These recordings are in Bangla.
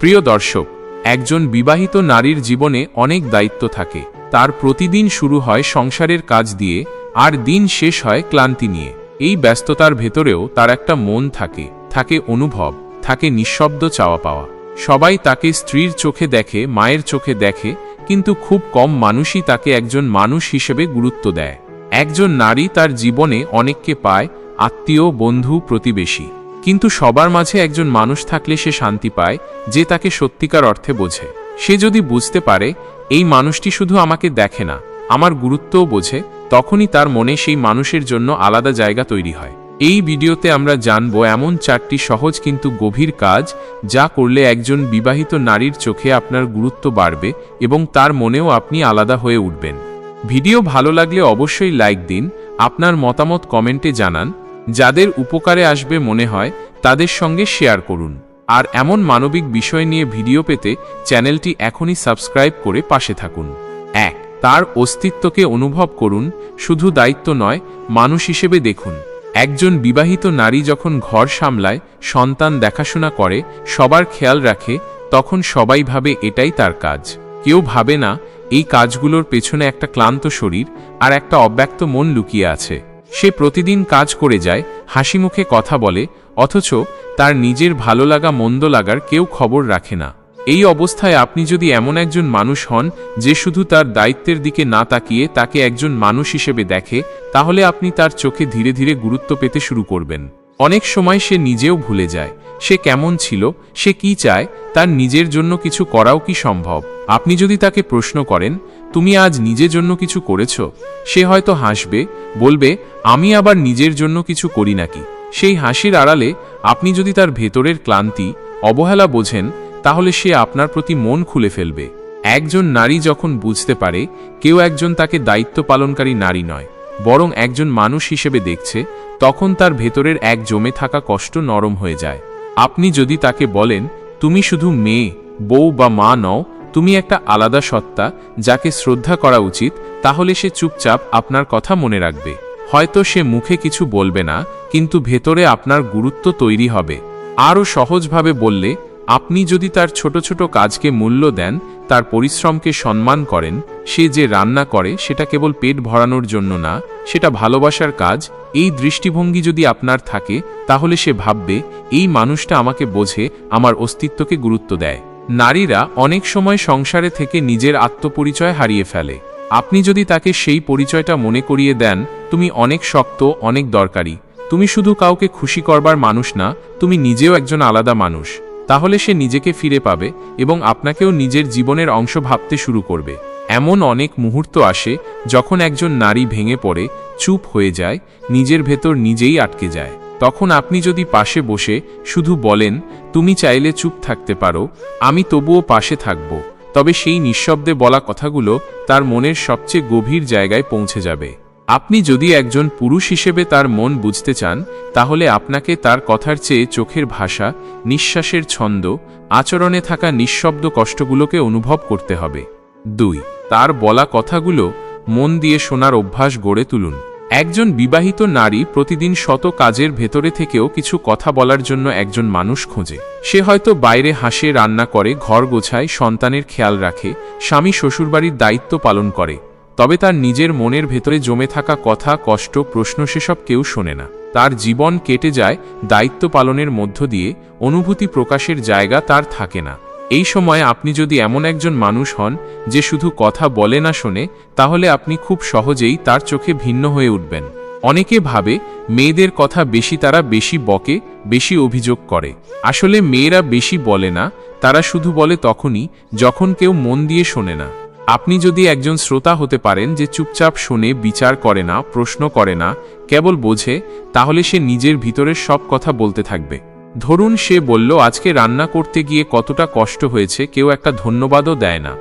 প্রিয় দর্শক, একজন বিবাহিত নারীর জীবনে অনেক দায়িত্ব থাকে। তার প্রতিদিন শুরু হয় সংসারের কাজ দিয়ে, আর দিন শেষ হয় ক্লান্তি নিয়ে। এই ব্যস্ততার ভেতরেও তার একটা মন থাকে থাকে অনুভব, থাকে নিঃশব্দ চাওয়া পাওয়া। সবাই তাকে স্ত্রীর চোখে দেখে, মায়ের চোখে দেখে, কিন্তু খুব কম মানুষই তাকে একজন মানুষ হিসেবে গুরুত্ব দেয়। একজন নারী তার জীবনে অনেককে পায়, আত্মীয়, বন্ধু, প্রতিবেশী। কিন্তু সবার মাঝে একজন মানুষ থাকলে সে শান্তি পায়, যে তাকে সত্যিকার অর্থে বোঝে। সে যদি বুঝতে পারে, এই মানুষটি শুধু আমাকে দেখে না, আমার গুরুত্বও বোঝে, তখনই তার মনে সেই মানুষের জন্য আলাদা জায়গা তৈরি হয়। এই ভিডিওতে আমরা জানব এমন চারটি সহজ কিন্তু গভীর কাজ, যা করলে একজন বিবাহিত নারীর চোখে আপনার গুরুত্ব বাড়বে এবং তার মনেও আপনি আলাদা হয়ে উঠবেন। ভিডিও ভালো লাগলে অবশ্যই লাইক দিন, আপনার মতামত কমেন্টে জানান যাদের উপকারে আসবে মনে হয়, তাদের সঙ্গে শেয়ার করুন। আর এমন মানবিক বিষয় নিয়ে ভিডিও পেতে চ্যানেলটি এখনই সাবস্ক্রাইব করে পাশে থাকুন। এক, তার অস্তিত্বকে অনুভব করুন, শুধু দায়িত্ব নয়, মানুষ হিসেবে দেখুন। একজন বিবাহিত নারী যখন ঘর সামলায়, সন্তান দেখাশোনা করে, সবার খেয়াল রাখে, তখন সবাই ভাবে এটাই তার কাজ। কেউ ভাবে না, এই কাজগুলোর পেছনে একটা ক্লান্ত শরীর আর একটা অব্যক্ত মন লুকিয়ে আছে। সে প্রতিদিন কাজ করে যায়, হাসি মুখে কথা বলে, অথচ তার নিজের ভালো লাগা, মন্দ লাগার কেউ খবর রাখে না। এই অবস্থায় আপনি যদি এমন একজন মানুষ হন, যে শুধু তার দায়িত্বের দিকে না তাকিয়ে তাকে একজন মানুষ হিসেবে দেখে, তাহলে আপনি তার চোখে ধীরে ধীরে গুরুত্ব পেতে শুরু করবেন। অনেক সময় সে নিজেও ভুলে যায়, সে কেমন ছিল, সে কি চায়, তার নিজের জন্য কিছু করাও কি সম্ভব? আপনি যদি তাকে প্রশ্ন করেন তুমি আজ নিজের জন্য কিছু করেছ? সে হয়তো হাসবে, বলবে, আমি আবার নিজের জন্য কিছু করি নাকি? সেই হাসির আড়ালে আপনি যদি তার ভেতরের ক্লান্তি, অবহেলা বোঝেন, তাহলে সে আপনার প্রতি মন খুলে ফেলবে। একজন নারী যখন বুঝতে পারে, কেউ একজন তাকে দায়িত্ব পালনকারী নারী নয়, বরং একজন মানুষ হিসেবে দেখছে, তখন তার ভেতরের এক জমে থাকা কষ্ট নরম হয়ে যায়। আপনি যদি তাকে বলেন, তুমি শুধু মেয়ে, বউ বা মা নও তুমি একটা আলাদা সত্তা যাকে শ্রদ্ধা করা উচিত, তাহলে সে চুপচাপ আপনার কথা মনে রাখবে। হয়তো সে মুখে কিছু বলবে না, কিন্তু ভেতরে আপনার গুরুত্ব তৈরি হবে। আরও সহজভাবে বললে, আপনি যদি তার ছোট ছোট কাজকে মূল্য দেন, তার পরিশ্রমকে সম্মান করেন, সে যে রান্না করে সেটা কেবল পেট ভরানোর জন্য না, সেটা ভালোবাসার কাজ, এই দৃষ্টিভঙ্গি যদি আপনার থাকে, তাহলে সে ভাববে, এই মানুষটা আমাকে বোঝে, আমার অস্তিত্বকে গুরুত্ব দেয়। নারীরা অনেক সময় সংসারে থেকে নিজের আত্মপরিচয় হারিয়ে ফেলে। আপনি যদি তাকে সেই পরিচয়টা মনে করিয়ে দেন, তুমি অনেক শক্ত, অনেক দরকারি। তুমি শুধু কাউকে খুশি করবার মানুষ না, তুমি নিজেও একজন আলাদা মানুষ। তাহলে সে নিজেকে ফিরে পাবে এবং আপনাকেও নিজের জীবনের অংশ ভাবতে শুরু করবে। এমন অনেক মুহূর্ত আসে যখন একজন নারী ভেঙে পড়ে, চুপ হয়ে যায়, নিজের ভেতর নিজেই আটকে যায়। তখন আপনি যদি পাশে বসে শুধু বলেন, তুমি চাইলে চুপ থাকতে পারো, আমি তবুও পাশে থাকব, তবে সেই নিঃশব্দে বলা কথাগুলো তার মনের সবচেয়ে গভীর জায়গায় পৌঁছে যাবে। আপনি যদি একজন পুরুষ হিসেবে তার মন বুঝতে চান, তাহলে আপনাকে তার কথার চেয়ে চোখের ভাষা, নিঃশ্বাসের ছন্দ, আচরণে থাকা নিঃশব্দ কষ্টগুলোকে অনুভব করতে হবে। দুই, তার বলা কথাগুলো মন দিয়ে শোনার অভ্যাস গড়ে তুলুন। একজন বিবাহিত নারী প্রতিদিন শত কাজের ভেতরে থেকেও কিছু কথা বলার জন্য একজন মানুষ খোঁজে। সে হয়তো বাইরে হাসে, রান্না করে, ঘর গোছায়, সন্তানের খেয়াল রাখে, স্বামী শ্বশুরবাড়ির দায়িত্ব পালন করে, তবে তার নিজের মনের ভেতরে জমে থাকা কথা, কষ্ট, প্রশ্ন সেসব কেউ শোনে না। তার জীবন কেটে যায়, দায়িত্ব পালনের মধ্য দিয়ে, অনুভূতি প্রকাশের জায়গা তার থাকে না। এই সময় আপনি যদি এমন একজন মানুষ হন যে শুধু কথা বলে না শোনে, তাহলে আপনি খুব সহজেই তার চোখে ভিন্ন হয়ে উঠবেন। অনেকে ভাবে, মেয়েদের কথা বেশি তারা বেশি বকে, বেশি অভিযোগ করে। আসলে মেয়েরা বেশি বলে না, তারা শুধু বলে তখনই, যখন কেউ মন দিয়ে শোনে না। আপনি যদি একজন শ্রোতা হতে পারেন যে চুপচাপ শোনে, বিচার করে না, প্রশ্ন করে না, কেবল বোঝে, তাহলে সে নিজের ভিতরের সব কথা বলতে থাকবে। ধরুন সে বলল, আজকে রান্না করতে গিয়ে কতটা কষ্ট হয়েছে, কেউ একটা ধন্যবাদও দেয় না।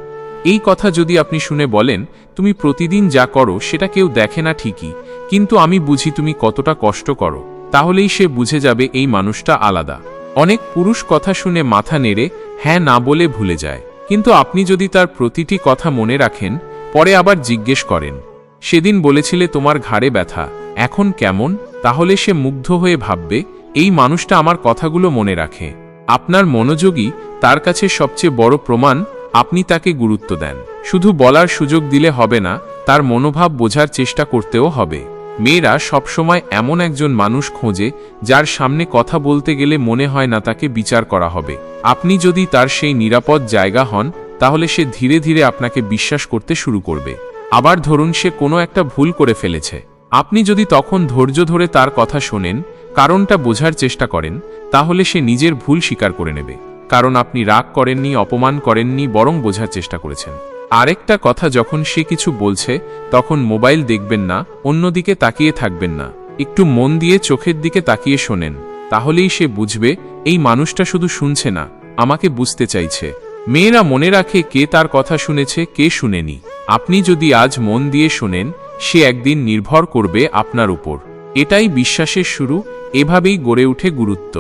এই কথা যদি আপনি শুনে বলেন, তুমি প্রতিদিন যা করো, সেটা কেউ দেখে না ঠিকই, কিন্তু আমি বুঝি তুমি কতটা কষ্ট করো। তাহলেই সে বুঝে যাবে এই মানুষটা আলাদা। অনেক পুরুষ কথা শুনে মাথা নেড়ে হ্যাঁ না বলে ভুলে যায়। কিন্তু আপনি যদি তার প্রতিটি কথা মনে রাখেন, পরে আবার জিজ্ঞেস করেন, সেদিন বলেছিলে তোমার ঘাড়ে ব্যথা, এখন কেমন? তাহলে সে মুগ্ধ হয়ে ভাববে এই মানুষটা আমার কথাগুলো মনে রাখে। আপনার মনোযোগই তার কাছে সবচেয়ে বড় প্রমাণ, আপনি তাকে গুরুত্ব দেন। শুধু বলার সুযোগ দিলে হবে না, তার মনোভাব বোঝার চেষ্টা করতেও হবে। মেয়েরা সবসময় এমন একজন মানুষ খোঁজে, যার সামনে কথা বলতে গেলে মনে হয় না তাকে বিচার করা হবে। আপনি যদি তার সেই নিরাপদ জায়গা হন, তাহলে সে ধীরে ধীরে আপনাকে বিশ্বাস করতে শুরু করবে। আবার ধরুন সে কোনো একটা ভুল করে ফেলেছে। আপনি যদি তখন ধৈর্য ধরে তার কথা শোনেন কারণটা বোঝার চেষ্টা করেন, তাহলে সে নিজের ভুল স্বীকার করে নেবে। কারণ আপনি রাগ করেননি, অপমান করেননি, বরং বোঝার চেষ্টা করেছেন। আরেকটা কথা যখন সে কিছু বলছে, তখন মোবাইল দেখবেন না, অন্যদিকে তাকিয়ে থাকবেন না। একটু মন দিয়ে চোখের দিকে তাকিয়ে শোনেন, তাহলেই সে বুঝবে, এই মানুষটা শুধু শুনছে না, আমাকে বুঝতে চাইছে। মেয়েরা মনে রাখে কে তার কথা শুনেছে, কে শুনেনি। আপনি যদি আজ মন দিয়ে শোনেন, সে একদিন নির্ভর করবে আপনার উপর। এটাই বিশ্বাসের শুরু এভাবেই গড়ে উঠে গুরুত্ব।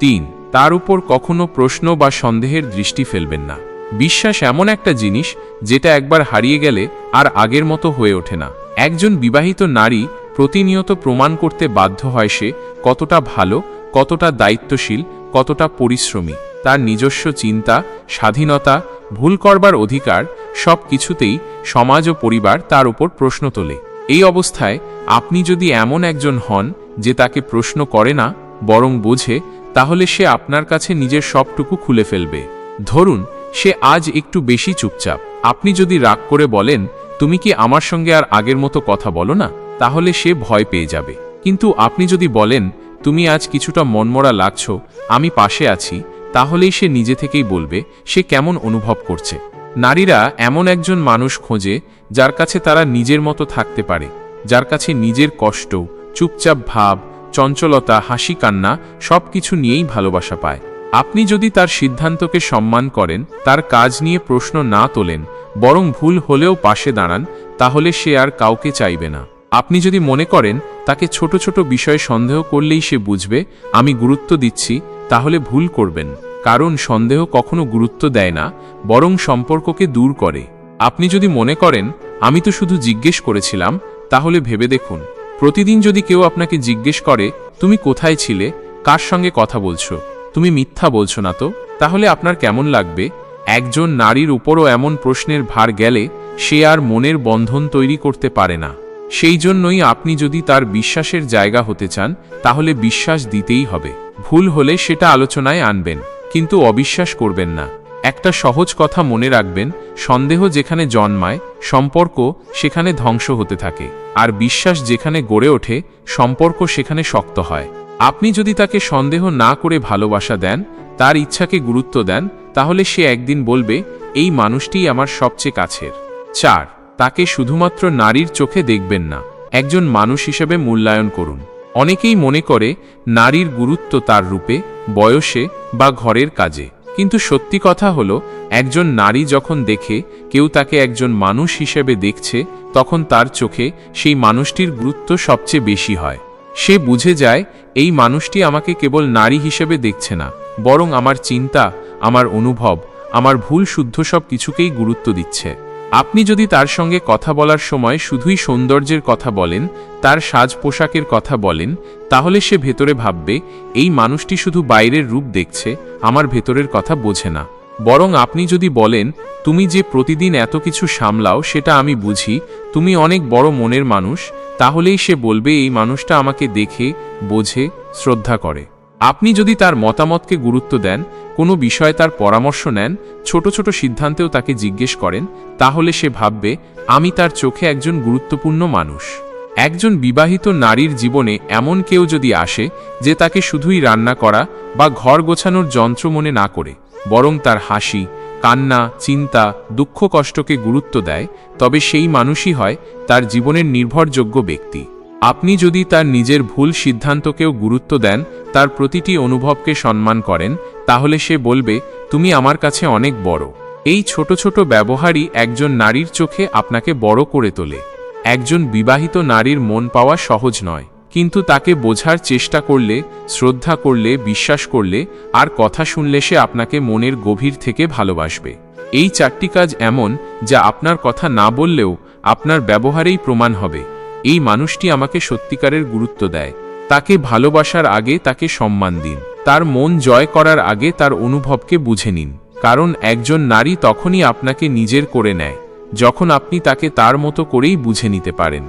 তিন, তার উপর কখনো প্রশ্ন বা সন্দেহের দৃষ্টি ফেলবেন না। বিশ্বাস এমন একটা জিনিস যেটা একবার হারিয়ে গেলে আর আগের মতো হয়ে ওঠে না। একজন বিবাহিত নারী প্রতিনিয়ত প্রমাণ করতে বাধ্য হয় সে কতটা ভালো, কতটা দায়িত্বশীল, কতটা পরিশ্রমী। তার নিজস্ব চিন্তা, স্বাধীনতা, ভুল করবার অধিকার সব কিছুতেই সমাজ ও পরিবার তার উপর প্রশ্ন তোলে। এই অবস্থায় আপনি যদি এমন একজন হন যে তাকে প্রশ্ন করে না, বরং বোঝে, তাহলে সে আপনার কাছে নিজের সবটুকু খুলে ফেলবে। ধরুন, সে আজ একটু বেশি চুপচাপ। আপনি যদি রাগ করে বলেন, তুমি কি আমার সঙ্গে আর আগের মতো কথা বলো না? তাহলে সে ভয় পেয়ে যাবে। কিন্তু আপনি যদি বলেন, তুমি আজ কিছুটা মনমরা লাগছ, আমি পাশে আছি, তাহলেই সে নিজে থেকেই বলবে, সে কেমন অনুভব করছে? নারীরা এমন একজন মানুষ খোঁজে, যার কাছে তারা নিজের মতো থাকতে পারে, যার কাছে নিজের কষ্ট চুপচাপ ভাব, চঞ্চলতা, হাসি, কান্না সব কিছু নিয়েই ভালোবাসা পায়। আপনি যদি তার সিদ্ধান্তকে সম্মান করেন, তার কাজ নিয়ে প্রশ্ন না তোলেন, বরং ভুল হলেও পাশে দাঁড়ান, তাহলে সে আর কাউকে চাইবে না। আপনি যদি মনে করেন, তাকে ছোট ছোট বিষয়ে সন্দেহ করলেই সে বুঝবে, আমি গুরুত্ব দিচ্ছি, তাহলে ভুল করবেন। কারণ সন্দেহ কখনো গুরুত্ব দেয় না, বরং সম্পর্ককে দূর করে। আপনি যদি মনে করেন, আমি তো শুধু জিজ্ঞেস করেছিলাম, তাহলে ভেবে দেখুন। প্রতিদিন যদি কেউ আপনাকে জিজ্ঞেস করে, তুমি কোথায় ছিলে? কার সঙ্গে কথা বলছো? তুমি মিথ্যা বলছো না তো? তাহলে আপনার কেমন লাগবে? একজন নারীর উপরও এমন প্রশ্নের ভার গেলে সে আর মনের বন্ধন তৈরি করতে পারে না। সেই জন্যই আপনি যদি তার বিশ্বাসের জায়গা হতে চান, তাহলে বিশ্বাস দিতেই হবে। ভুল হলে সেটা আলোচনায় আনবেন, কিন্তু অবিশ্বাস করবেন না। একটা সহজ কথা মনে রাখবেন, সন্দেহ যেখানে জন্মায়, সম্পর্ক সেখানে ধ্বংস হতে থাকে, আর বিশ্বাস যেখানে গড়ে ওঠে, সম্পর্ক সেখানে শক্ত হয়। আপনি যদি তাকে সন্দেহ না করে ভালোবাসা দেন, তার ইচ্ছাকে গুরুত্ব দেন, তাহলে সে একদিন বলবে, এই মানুষটিই আমার সবচেয়ে কাছের। চার, তাকে শুধুমাত্র নারীর চোখে দেখবেন না, একজন মানুষ হিসেবে মূল্যায়ন করুন। অনেকেই মনে করে, নারীর গুরুত্ব তার রূপে, বয়সে বা ঘরের কাজে। কিন্তু সত্যি কথা হল, একজন নারী যখন দেখে, কেউ তাকে একজন মানুষ হিসেবে দেখছে, তখন তার চোখে সেই মানুষটির গুরুত্ব সবচেয়ে বেশি হয়। সে বুঝে যায়, এই মানুষটি আমাকে কেবল নারী হিসেবে দেখছে না, বরং আমার চিন্তা, আমার অনুভব, আমার ভুল শুদ্ধ সব কিছুকেই গুরুত্ব দিচ্ছে। আপনি যদি তার সঙ্গে কথা বলার সময় শুধুই সৌন্দর্যের কথা বলেন, তার সাজ পোশাকের কথা বলেন, তাহলে সে ভেতরে ভাববে, এই মানুষটি শুধু বাইরের রূপ দেখছে, আমার ভেতরের কথা বোঝে না। বরং আপনি যদি বলেন, তুমি যে প্রতিদিন এত কিছু সামলাও সেটা আমি বুঝি, তুমি অনেক বড় মনের মানুষ, তাহলেই সে বলবে, এই মানুষটা আমাকে দেখে, বোঝে, শ্রদ্ধা করে। আপনি যদি তার মতামতকে গুরুত্ব দেন কোনো বিষয়ে তার পরামর্শ নেন, ছোট ছোট সিদ্ধান্তেও তাকে জিজ্ঞেস করেন, তাহলে সে ভাববে, আমি তার চোখে একজন গুরুত্বপূর্ণ মানুষ। একজন বিবাহিত নারীর জীবনে এমন কেউ যদি আসে, যে তাকে শুধুই রান্না করা বা ঘর গোছানোর যন্ত্র মনে না করে, বরং তার হাসি, কান্না, চিন্তা, দুঃখ কষ্টকে গুরুত্ব দেয়, তবে সেই মানুষই হয় তার জীবনের নির্ভরযোগ্য ব্যক্তি। আপনি যদি তার নিজের ভুল সিদ্ধান্তকেও গুরুত্ব দেন, তার প্রতিটি অনুভবকে সম্মান করেন, তাহলে সে বলবে, তুমি আমার কাছে অনেক বড়। এই ছোট ছোট ব্যবহারই একজন নারীর চোখে আপনাকে বড় করে তোলে। একজন বিবাহিত নারীর মন পাওয়া সহজ নয়, কিন্তু তাকে বোঝার চেষ্টা করলে, শ্রদ্ধা করলে, বিশ্বাস করলে, আর কথা শুনলে সে আপনাকে মনের গভীর থেকে ভালোবাসবে। এই চারটি কাজ এমন, যা আপনার কথা না বললেও আপনার ব্যবহারেই প্রমাণ হবে। এই মানুষটি আমাকে সত্যিকারের গুরুত্ব দেয়। তাকে ভালোবাসার আগে তাকে সম্মান দিন। তার মন জয় করার আগে তার অনুভবকে বুঝে নিন। কারণ একজন নারী তখনই আপনাকে নিজের করে নেয়, যখন আপনি তাকে তার মতো করেই বুঝে নিতে পারেন।